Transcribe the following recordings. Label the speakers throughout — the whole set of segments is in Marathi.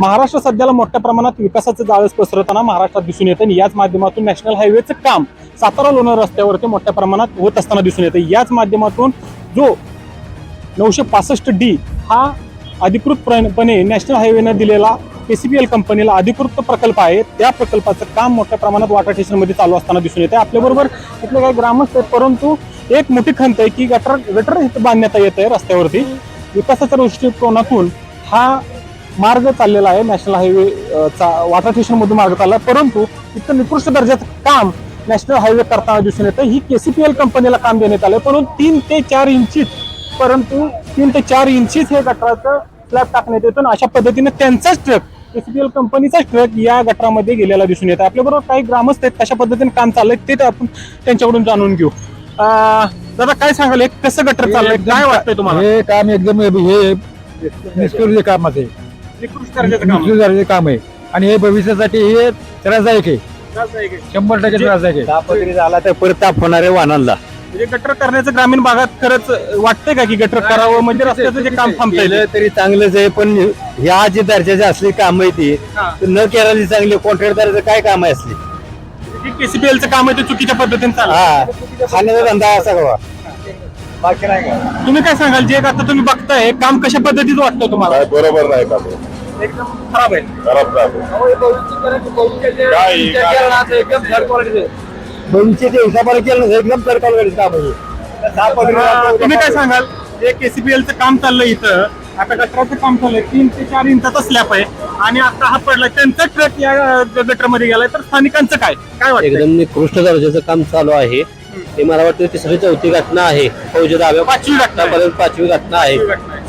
Speaker 1: महाराष्ट्र सध्याला मोठ्या प्रमाणात विकासाचं जाळस पसरताना महाराष्ट्रात दिसून येतं आणि याच माध्यमातून नॅशनल हायवेचं काम सातारा लोणार रस्त्यावरती मोठ्या प्रमाणात होत असताना दिसून येतं याच माध्यमातून जो नऊशे पासष्ट डी हा अधिकृतपणे नॅशनल हायवेनं दिलेला केसीपीएल कंपनीला अधिकृत प्रकल्प आहे. त्या प्रकल्पाचं काम मोठ्या प्रमाणात वॉटर स्टेशनमध्ये चालू असताना दिसून येते आपल्याबरोबर इथले काही ग्रामस्थ आहेत परंतु एक मोठी खंत आहे की गटर गटर इथं बांधण्यात येत आहे रस्त्यावरती विकासाच्या दृष्टिकोनातून हा मार्ग चाललेला आहे. नॅशनल हायवे चा वॉटर स्टेशन मधून मार्ग चालला परंतु इथं निकृष्ट दर्जाचं काम नॅशनल हायवे करताना दिसून येतं. ही केसीपीएल कंपनीला काम देण्यात आलं परंतु तीन ते चार इंचीच परंतु तीन ते चार इंचीच हे गटराचं स्लॅब टाकण्यात येतो. आणि अशा पद्धतीने त्यांचाच ट्रक केसीपीएल कंपनीचाच ट्रक या गटरामध्ये गेलेला दिसून येतो आपल्याबरोबर काही ग्रामस्थ आहेत. कशा पद्धतीने काम चाललंय ते आपण त्यांच्याकडून जाणून घेऊ. दादा काय सांगाल? कसं गटर चाललंय? काय वाटतंय तुम्हाला?
Speaker 2: हे काम एकदम हे निष्क्रिय काम आहे.
Speaker 1: निकृष्ट दर्जाचं काम
Speaker 2: दर्जाचे काम आहे. आणि हे भविष्यासाठी हे त्रासदायक आहे. शंभर टक्के त्रासदायक आहे.
Speaker 3: तापत्री झाला तर परत ताप होणार आहे वाहनांना.
Speaker 1: म्हणजे गटर करण्याचं ग्रामीण भागात खरंच वाटतंय का की गटर करावं? म्हणजे रस्त्याचं जे काम थांबता
Speaker 3: केलं तरी चांगलंच आहे पण ह्या जे दर्जाची असली काम आहे ती
Speaker 1: हा.
Speaker 3: तर न केलेली चांगली कॉन्ट्रॅक्टदाराचं काय काम आहे असली?
Speaker 1: केसीपीएलचं काम आहे ते चुकीच्या पद्धतीने चाललं
Speaker 3: हा. खाण्याचा धंदा असा का बाकी नाही का
Speaker 1: तुम्ही काय सांगाल? जे आता तुम्ही बघताय काम कशा पद्धतीत वाटतं तुम्हाला?
Speaker 4: काय बरोबर नाही का ते?
Speaker 1: एकदम खराब आहे.
Speaker 4: खराब झालं काय-
Speaker 3: भविष्याच्या हिसाबाने केलं ना, एकदम सरकार काम आहे.
Speaker 1: अं, तुम्ही काय सांगाल? जे केसीपीएलचं काम चाललंय इथं. आता गटराचं काम चाललंय. तीन ते चार इंचाचा स्लॅब आहे. आणि आता हा पडलाय. त्यांचा ट्रक या गटरमध्ये गेलाय. तर स्थानिकांचं काय? काय वाटतं
Speaker 5: एकदम निकृष्ट दर्जाचं काम चालू आहे. हे मला वाटतं तिसरी चौथी घटना आहे. फौजी दाव्या
Speaker 1: पाचवी घटना आहे.
Speaker 5: आतापर्यंत पाचवी घटना आहे.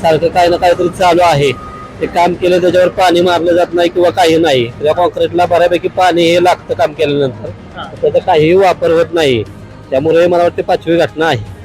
Speaker 5: सारखं काही ना काहीतरी चालू आहे. ते काम केलं त्याच्यावर पाणी मारलं जात नाही किंवा काही नाही. त्या कॉन्क्रीटला बऱ्यापैकी पाणी हे लागतं काम केल्यानंतर. त्याचा काहीही वापर होत नाही. त्यामुळे मला वाटतं पाचवी घटना आहे.